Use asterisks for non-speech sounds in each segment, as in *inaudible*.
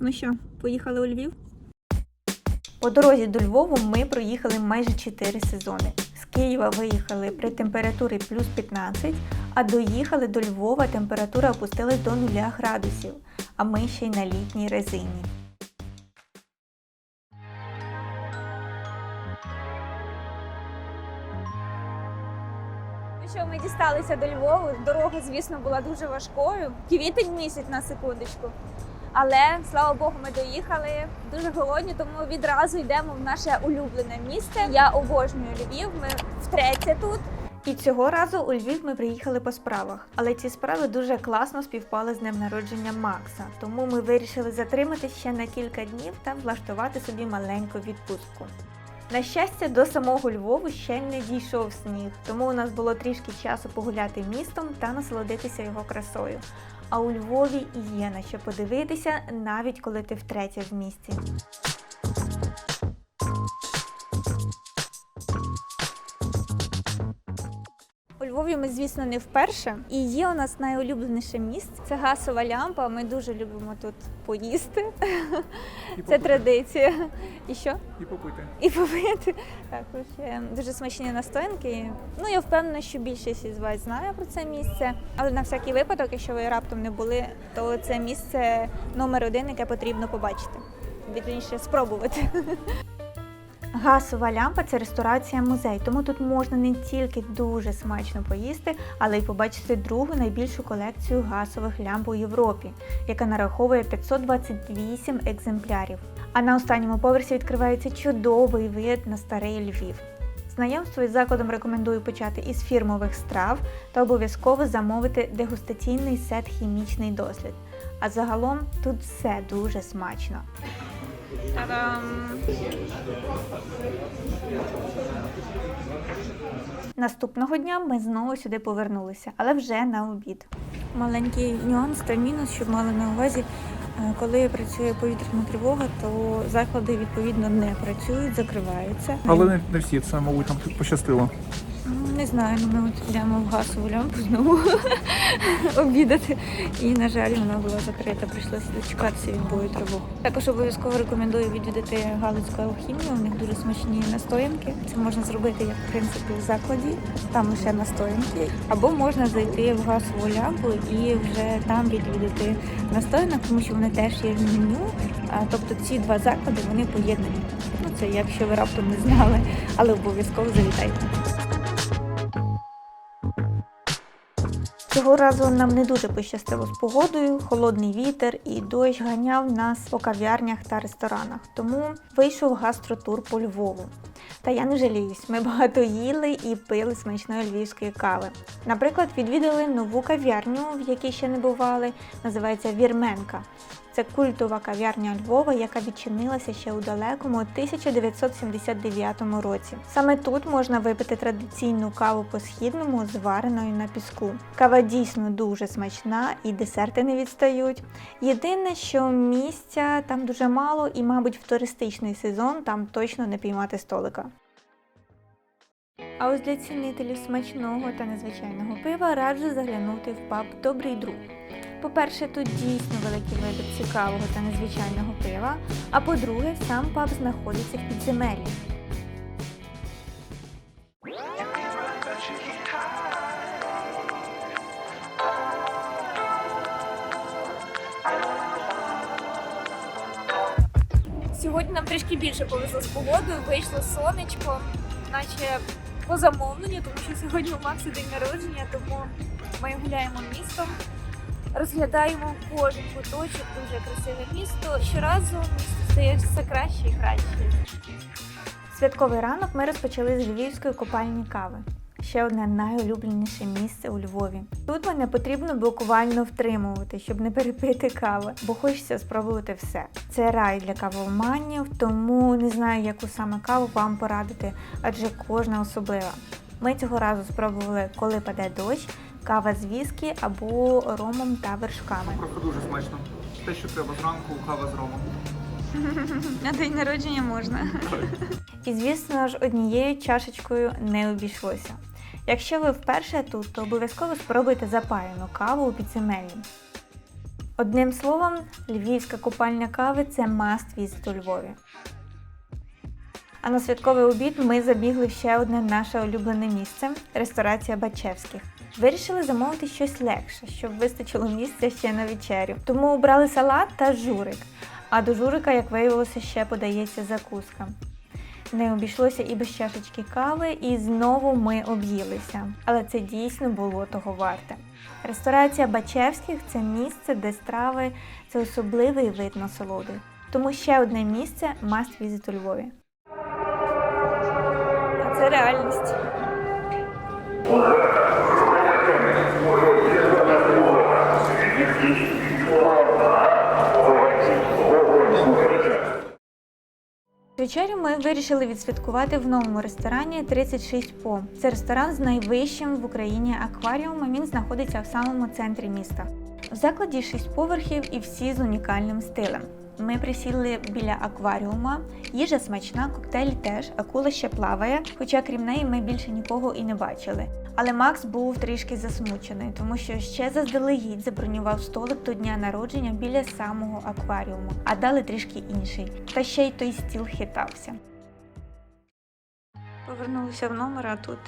Ну що, поїхали у Львів? По дорозі до Львову ми проїхали майже 4 сезони. З Києва виїхали при температурі плюс 15, а доїхали до Львова температура опустилась до 0 градусів, а ми ще й на літній резині. Ну що, ми дісталися до Львову. Дорога, звісно, була дуже важкою. Квітень місяць на секундочку. Але слава Богу, ми доїхали дуже голодні, тому відразу йдемо в наше улюблене місце. Я обожнюю Львів. Ми втретє тут. І цього разу у Львів ми приїхали по справах, але ці справи дуже класно співпали з днем народження Макса. Тому ми вирішили затриматися ще на кілька днів та влаштувати собі маленьку відпустку. На щастя, до самого Львову ще не дійшов сніг, тому у нас було трішки часу погуляти містом та насолодитися його красою. А у Львові є на що подивитися, навіть коли ти втретє в місті. У Львові ми, звісно, не вперше. І є у нас найулюбленіше місце. Це гасова лямпа. Ми дуже любимо тут поїсти. І Це традиція. І що? І попити. І попити. Також дуже смачні настоянки. Ну я впевнена, що більшість із вас знає про це місце. Але на всякий випадок, якщо ви раптом не були, то це місце номер один, яке потрібно побачити. Вірніше спробувати. Гасова лямпа це ресторація музей, тому тут можна не тільки дуже смачно поїсти, але й побачити другу найбільшу колекцію гасових лямп у Європі, яка нараховує 528 екземплярів. А на останньому поверсі відкривається чудовий вид на старий Львів. Знайомство із закладом рекомендую почати із фірмових страв та обов'язково замовити дегустаційний сет хімічний дослід. А загалом тут все дуже смачно. Та-дам! Наступного дня ми знову сюди повернулися, але вже на обід. Маленький нюанс та мінус, щоб мали на увазі, е, коли працює повітряна тривога, то заклади відповідно не працюють, закриваються. Але не, не всі, це, мабуть, нам тут пощастило. Ну, Не знаю, ну ми от йдемо в газову лямпу знову *laughs* обідати. І, на жаль, вона була закрита, прийшлося дочекатися відбою тривог. Також обов'язково рекомендую відвідати Галицьку алхімію. У них дуже смачні настоянки. Це можна зробити як в принципі в закладі, там лише настоянки. Або можна зайти в газову лямпу і вже там відвідати настоянок, тому що вони теж є в меню. А, тобто ці два заклади вони поєднані. Ну це якщо ви раптом не знали, але обов'язково завітайте. Цього разу нам не дуже пощастило з погодою, холодний вітер і дощ ганяв нас по кав'ярнях та ресторанах. Тому вийшов гастротур по Львову. Та я не жаліюсь, ми багато їли і пили смачної львівської кави. Наприклад, відвідали нову кав'ярню, в якій ще не бували, називається Вірменка. Це культова кав'ярня Львова, яка відчинилася ще у далекому 1979 році. Саме тут можна випити традиційну каву по східному, звареною на піску. Кава дійсно дуже смачна і десерти не відстають. Єдине, що місця там дуже мало, і, мабуть, в туристичний сезон там точно не піймати столика. А ось для цінителів смачного та незвичайного пива раджу заглянути в паб Добрий друг. По-перше, тут дійсно великий вибір цікавого та незвичайного пива, а по-друге, сам паб знаходиться в підземеллі. Сьогодні нам трішки більше повезло з погодою, вийшло сонечко, наче по замовленню, тому що сьогодні у Макса день народження, тому ми гуляємо містом, розглядаємо кожен куточок, дуже красиве місто. Щоразу місто стає все краще і краще. Святковий ранок ми розпочали з львівської копальні кави. Ще одне найулюбленіше місце у Львові. Тут мене потрібно буквально втримувати, щоб не перепити кави, бо хочеться спробувати все. Це рай для кавоманів, тому не знаю, яку саме каву вам порадити, адже кожна особлива. Ми цього разу спробували, коли паде дощ, кава з віскі або ромом та вершками. Просто дуже смачно. Те, що треба зранку, кава з ромом. *laughs* На день народження можна. І звісно ж, однією чашечкою не обійшлося. Якщо ви вперше тут, то обов'язково спробуйте запаяну каву у підземеллі. Одним словом, львівська купальня кави це must visit у Львові. А на святковий обід ми забігли в ще одне наше улюблене місце ресторація Бачевських. Вирішили замовити щось легше, щоб вистачило місця ще на вечерю. Тому обрали салат та журик. А до журика, як виявилося, ще подається закуска. Не обійшлося і без чашечки кави, і знову ми об'їлися. Але це дійсно було того варте. Ресторація Бачевських це місце, де страви це особливий вид насолоди. Тому ще одне місце must visit у Львові. А це реальність. Вечерю ми вирішили відсвяткувати в новому ресторані 36 по. Це ресторан з найвищим в Україні акваріумом. Він знаходиться в самому центрі міста. В закладі 6 поверхів і всі з унікальним стилем. Ми присіли біля акваріума, їжа смачна, коктейлі теж, акула ще плаває, хоча крім неї ми більше нікого і не бачили. Але Макс був трішки засмучений, тому що ще заздалегідь забронював столик до дня народження біля самого акваріуму, а дали трішки інший. Та ще й той стіл хитався. Повернулися в номер, а тут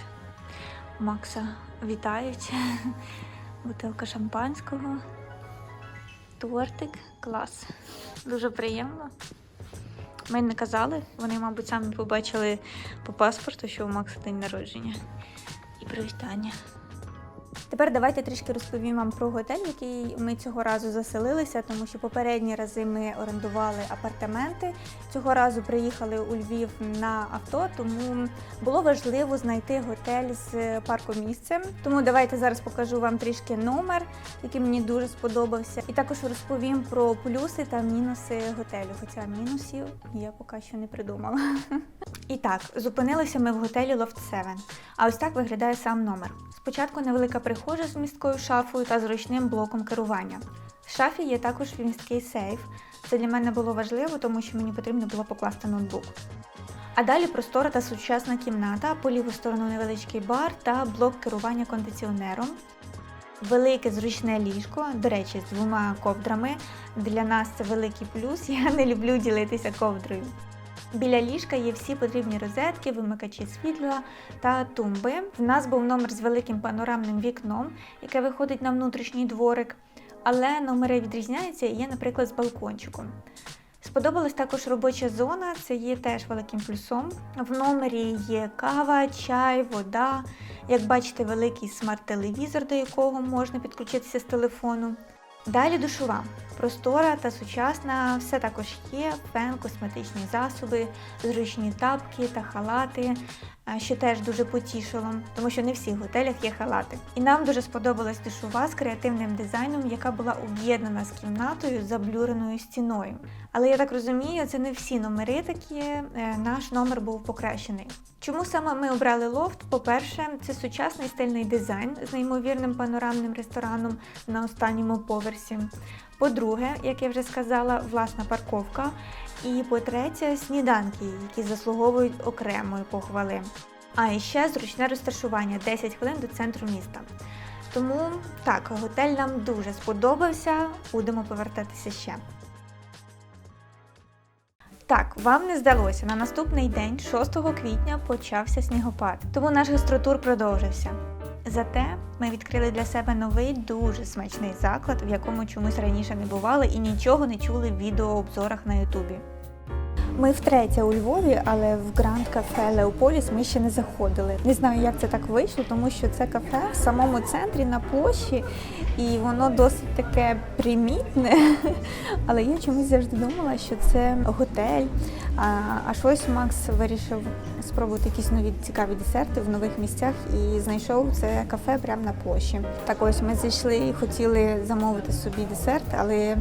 Макса вітають. *laughs* Бутилка шампанського, тортик, клас. Дуже приємно. Ми не казали, вони, мабуть, самі побачили по паспорту, що у Макса день народження. І привітання. Тепер давайте трішки розповім вам про готель, який ми цього разу заселилися, тому що попередні рази ми орендували апартаменти. Цього разу приїхали у Львів на авто, тому було важливо знайти готель з паркомісцем. Тому давайте зараз покажу вам трішки номер, який мені дуже сподобався, і також розповім про плюси та мінуси готелю. Хоча мінусів я поки що не придумала. *laughs* І так, зупинилися ми в готелі Loft 7. А ось так виглядає сам номер. Спочатку невелика прихожа з місткою шафою та зручним блоком керування. В шафі є також місткий сейф. Це для мене було важливо, тому що мені потрібно було покласти ноутбук. А далі простора та сучасна кімната, по ліву сторону невеличкий бар та блок керування кондиціонером. Велике зручне ліжко, до речі, з двома ковдрами. Для нас це великий плюс. *laughs* Я не люблю ділитися ковдрою. Біля ліжка є всі потрібні розетки, вимикачі світла та тумби. В нас був номер з великим панорамним вікном, яке виходить на внутрішній дворик, але номери відрізняються і є, наприклад, з балкончиком. Сподобалась також робоча зона, це є теж великим плюсом. В номері є кава, чай, вода. Як бачите, великий смарт-телевізор, до якого можна підключитися з телефону. Далі душова. Простора та сучасна, все також є, фен, косметичні засоби, зручні тапки та халати, що теж дуже потішило, тому що не в всіх готелях є халати. І нам дуже сподобалась душова з креативним дизайном, яка була об'єднана з кімнатою заблюреною стіною. Але я так розумію, це не всі номери такі. е, Наш номер був покращений. Чому саме ми обрали лофт? По-перше, це сучасний стильний дизайн з неймовірним панорамним рестораном на останньому поверсі. По-друге, як я вже сказала, власна парковка. І по-третє, сніданки, які заслуговують окремої похвали. А і ще зручне розташування 10 хвилин до центру міста. Тому так, готель нам дуже сподобався. Будемо повертатися ще. Так, вам не здалося. На наступний день, 6 квітня, почався снігопад, тому наш гастротур продовжився. Зате ми відкрили для себе новий дуже смачний заклад, в якому чомусь раніше не бували і нічого не чули в відеообзорах на Ютубі. Ми втретє у Львові, але в Гранд кафе Леополіс ми ще не заходили. Не знаю, як це так вийшло, тому що це кафе в самому центрі на площі, і воно досить таке примітне. *laughs* Але я чомусь завжди думала, що це готель. А, щось Макс вирішив спробувати якісь нові цікаві десерти в нових місцях і знайшов це кафе прямо на площі. Так ось ми зайшли і хотіли замовити собі десерт, але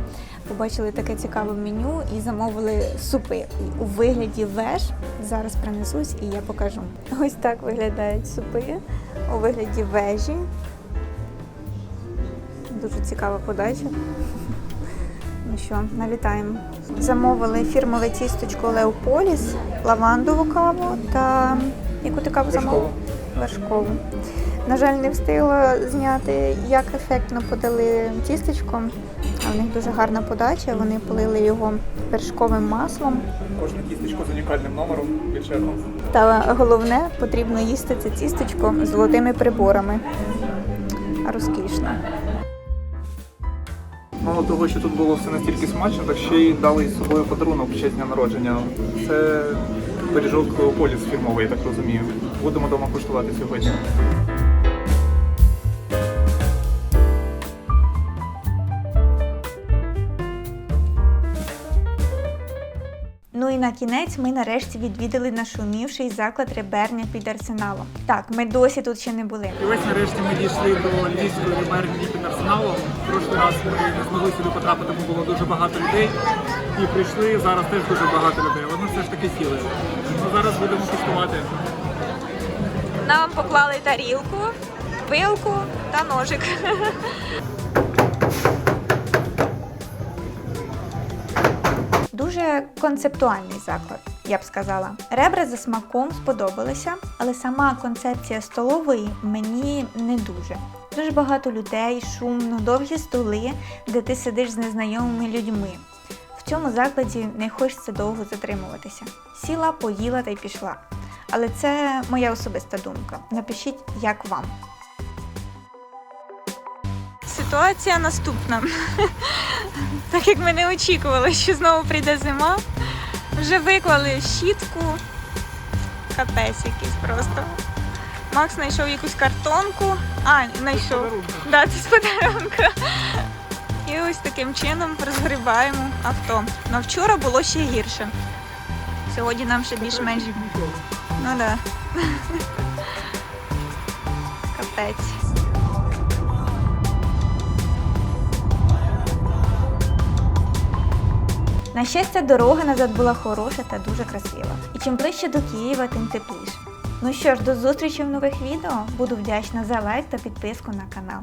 побачили таке цікаве меню і замовили супи у вигляді веж. Зараз принесусь і я покажу. Ось так виглядають супи у вигляді вежі. Дуже цікава подача. Ну що, налітаємо. Замовили фірмове тісточко Леополіс, лавандову каву та яку ти каву замовила? Вершкову. На жаль, не встигла зняти, як ефектно подали тістечко, А в них дуже гарна подача. Вони полили його вершковим маслом. Кожна кісточка з унікальним номером від. Та головне, потрібно їсти це тістечко з золотими приборами. Розкішно. Мало того, що тут було все настільки смачно, так ще й дали із собою подарунок в честь дня народження. Це пиріжок поліс фірмовий, я так розумію. Будемо вдома куштувати сьогодні. На кінець ми нарешті відвідали нашумівший заклад реберня під арсеналом. Так, ми досі тут ще не були. І ось нарешті ми дійшли до львівської риберні під арсеналом. Прошлий раз ми не змогли сюди потрапити, бо було дуже багато людей. І прийшли зараз теж дуже багато людей. Але ми все ж таки сіли. Ну, зараз будемо куштувати. Нам поклали тарілку, вилку та ножик. *laughs* Дуже концептуальний заклад, я б сказала. Ребра за смаком сподобалися, але сама концепція столової мені не дуже. Дуже багато людей, шумно, довгі столи, де ти сидиш з незнайомими людьми. В цьому закладі не хочеться довго затримуватися. Сіла, поїла та й пішла. Але це моя особиста думка. Напишіть, як вам. Ситуація наступна. *laughs* Так як ми не очікували, що знову прийде зима, вже виклали щітку. Капець якийсь просто. Макс знайшов якусь картонку. А, знайшов. Да, це з подарунка. І ось таким чином розгрібаємо авто. Но вчора було ще гірше. Сьогодні нам ще більш-менш. Ну да. *laughs* Капець. На щастя, дорога назад була хороша та дуже красива. І чим ближче до Києва, тим тепліше. Ну що ж, до зустрічі в нових відео. Буду вдячна за лайк та підписку на канал.